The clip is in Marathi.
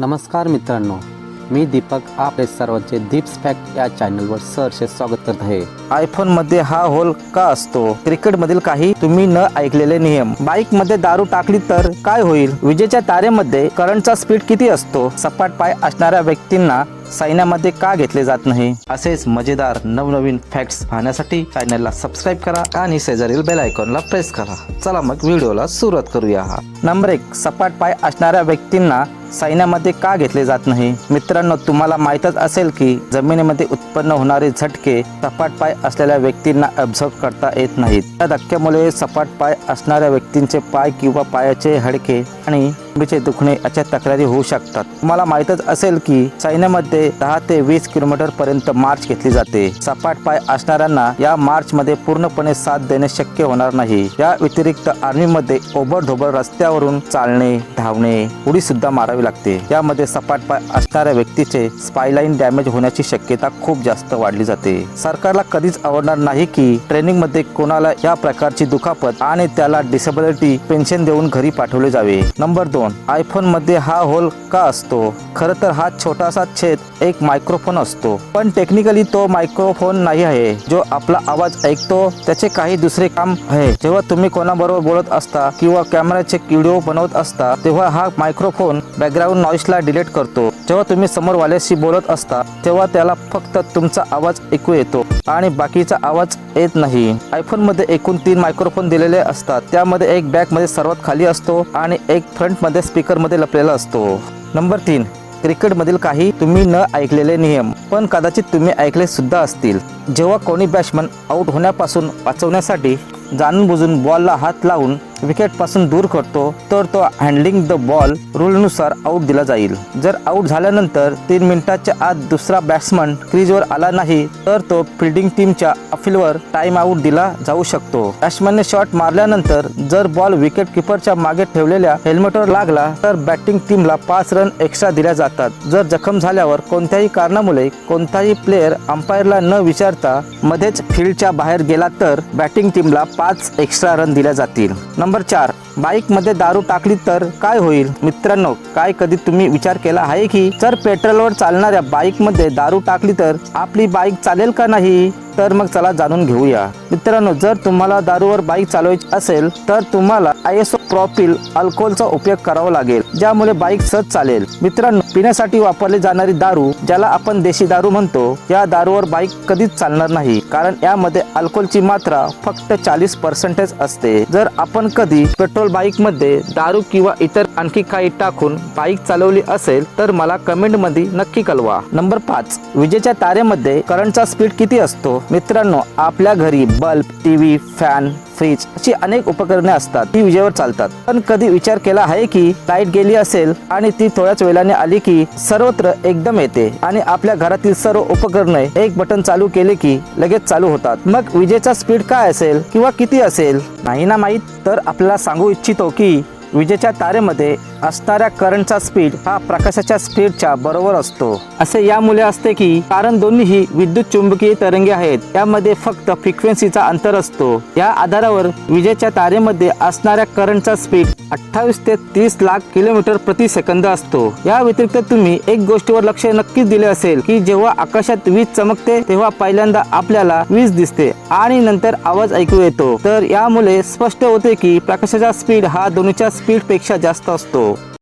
नमस्कार मित्रांनो मी दीपक आपले सर्वांचे दीप्स फॅक्ट या चॅनलवर सहर्ष स्वागत करत आहे. आयफोनमध्ये हा होल का असतो? क्रिकेट मधील काही तुम्ही न ऐकलेले नियम. बाईकमध्ये दारू टाकली तर काय होईल? विजेच्या तारेमध्ये करंटचा स्पीड किती असतो? सपाट पाय असणाऱ्या व्यक्तींना सैन्यामध्ये का घेतले जात नाही? असेच मजेदार नवनवीन फॅक्ट्स पाहण्यासाठी चॅनलला सबस्क्राईब करा आणि शेजारील बेल आयकॉनला प्रेस करा. चला मग व्हिडिओला सुरुवात करूया. नंबर एक सपाट पाय असणाऱ्या व्यक्तींना सैन्यामध्ये का घेतले जात नाही? मित्रांनो तुम्हाला माहीतच असेल की जमिनीमध्ये उत्पन्न होणारे झटके सपाट पाय असलेल्या व्यक्तींना ऑब्झर्व करता येत नाहीत. त्या धक्क्यामुळे सपाट पाय असणाऱ्या व्यक्तींचे पाय किंवा पायाचे हडके आणि दुखणे याच्या तक्रारी होऊ शकतात. तुम्हाला माहीतच असेल की सैन्यामध्ये दहा ते वीस किलोमीटर पर्यंत मार्च घेतली जाते. सपाट पाय असणाऱ्यांना या मार्च मध्ये पूर्णपणे साथ देणे शक्य होणार नाही. या व्यतिरिक्त आर्मीमध्ये ओबडधोबड रस्त्यावरून चालणे धावणे उडी सुद्धा मारावी लागते. यामध्ये सपाट पाय असणाऱ्या व्यक्तीचे स्पायलाईन डॅमेज होण्याची शक्यता खूप जास्त वाढली जाते. सरकारला कधीच आवडणार नाही की ट्रेनिंगमध्ये कोणाला या प्रकारची दुखापत आणि त्याला डिसेबिलिटी पेन्शन देऊन घरी पाठवले जावे. नंबर दोन आयफोनमध्ये हा होल का असतो? खर तर हा छोटासा छेद एक मायक्रोफोन असतो. पण टेक्निकली तो मायक्रोफोन नाही आहे. जो आपला आवाज ऐकतो त्याचे काही दुसरे काम आहे. जेव्हा तुम्ही कोणाबरोबर बोलत असता किंवा कॅमेराचे व्हिडिओ बनवत असता तेव्हा हा मायक्रोफोन बॅकग्राऊंड नॉईसला डिलीट करतो. जेव्हा तुम्ही समोर वाल्याशी बोलत असता तेव्हा त्याला फक्त तुमचा आवाज ऐकू येतो आणि बाकीचा आवाज येत नाही. आयफोनमध्ये एकूण तीन मायक्रोफोन दिलेले असतात. त्यामध्ये एक बॅकमध्ये सर्वात खाली असतो आणि एक फ्रंटमध्ये स्पीकरमध्ये लपलेला असतो. नंबर तीन क्रिकेटमधील काही तुम्ही न ऐकलेले नियम. पण कदाचित तुम्ही ऐकले सुद्धा असतील. जेव्हा कोणी बॅट्समन आऊट होण्यापासून वाचवण्यासाठी जाणून बुजून बॉलला हात लावून विकेटपासून दूर करतो तर तो हँडलिंग द बॉल रूलनुसार आऊट दिला जाईल. जर आऊट झाल्यानंतर तीन मिनिटाच्या आत दुसरा बॅट्समन क्रीजवर आला नाही तर तो फिल्डिंग टीमच्या अपीलवर टाइम आऊट दिला जाऊ शकतो. बॅट्समनने शॉट मारल्यानंतर जर बॉल विकेट किपरच्या मागे ठेवलेल्या हेल्मेटवर लागला तर बॅटिंग टीमला पाच रन एक्स्ट्रा दिल्या जातात. जर जखम झाल्यावर कोणत्याही कारणामुळे कोणताही प्लेअर अंपायरला न विचारता मध्येच फील्डच्या बाहेर गेला तर बॅटिंग टीमला पाच एक्स्ट्रा रन दिल्या जातील. नंबर चार बाईकमध्ये दारू टाकली तर काय होईल? मित्रांनो काय कधी तुम्ही विचार केला आहे की जर पेट्रोलवर चालणाऱ्या बाईकमध्ये दारू टाकली तर आपली बाईक चालेल का नाही? तर मग चला जाणून घेऊया. मित्रांनो जर तुम्हाला दारूवर बाईक चालवायची असेल तर तुम्हाला आय एस ओ प्रॉपिल अल्कोहोलचा उपयोग करावा लागेल ज्यामुळे बाईक सहज चालेल. मित्रांनो पिण्यासाठी वापरली जाणारी दारू ज्याला आपण देशी दारू म्हणतो या दारूवर बाईक कधीच चालणार नाही कारण यामध्ये अल्कोहोलची मात्रा फक्त चाळीस पर्सेंटेज असते. जर आपण कधी पेट्रोल बाईकमध्ये दारू किंवा इतर आणखी काही टाकून बाईक चालवली असेल तर मला कमेंटमध्ये नक्की कळवा. नंबर पाच विजेच्या तारेमध्ये करंटचा स्पीड किती असतो? मित्रांनो आपल्या घरी बल्ब टीव्ही फॅन फ्रीज अशी अनेक उपकरणे असतात ती विजेवर चालतात. पण कधी विचार केला आहे की लाइट गेली असेल आणि ती थोड्याच वेळाने आली की सर्वत्र एकदम येते आणि आपल्या घरातील सर्व उपकरणे एक बटन चालू केले की लगेच चालू होतात. मग विजेचा स्पीड काय असेल किंवा किती असेल? नाही ना माहीत तर आपल्याला सांगू इच्छितो की विजेच्या तारेमध्ये असणाऱ्या करंटचा स्पीड हा प्रकाशाच्या स्पीडच्या बरोबर असतो. असे यामुळे असते की कारण दोन्हीही विद्युत चुंबकीय तरंगे आहेत यामध्ये फक्त फ्रिक्वेन्सीचा अंतर असतो. या आधारावर विजेच्या तारेमध्ये असणाऱ्या करंटचा स्पीड अठ्ठावीस ते तीस लाख किलोमीटर प्रति सेकंद असतो. या व्यतिरिक्त तुम्ही एक गोष्टीवर लक्ष नक्कीच दिले असेल की जेव्हा आकाशात वीज चमकते तेव्हा पहिल्यांदा आपल्याला वीज दिसते आणि नंतर आवाज ऐकू येतो. तर यामुळे स्पष्ट होते की प्रकाशाचा स्पीड हा दोन्हीच्या स्पीडपेक्षा जास्त असतो.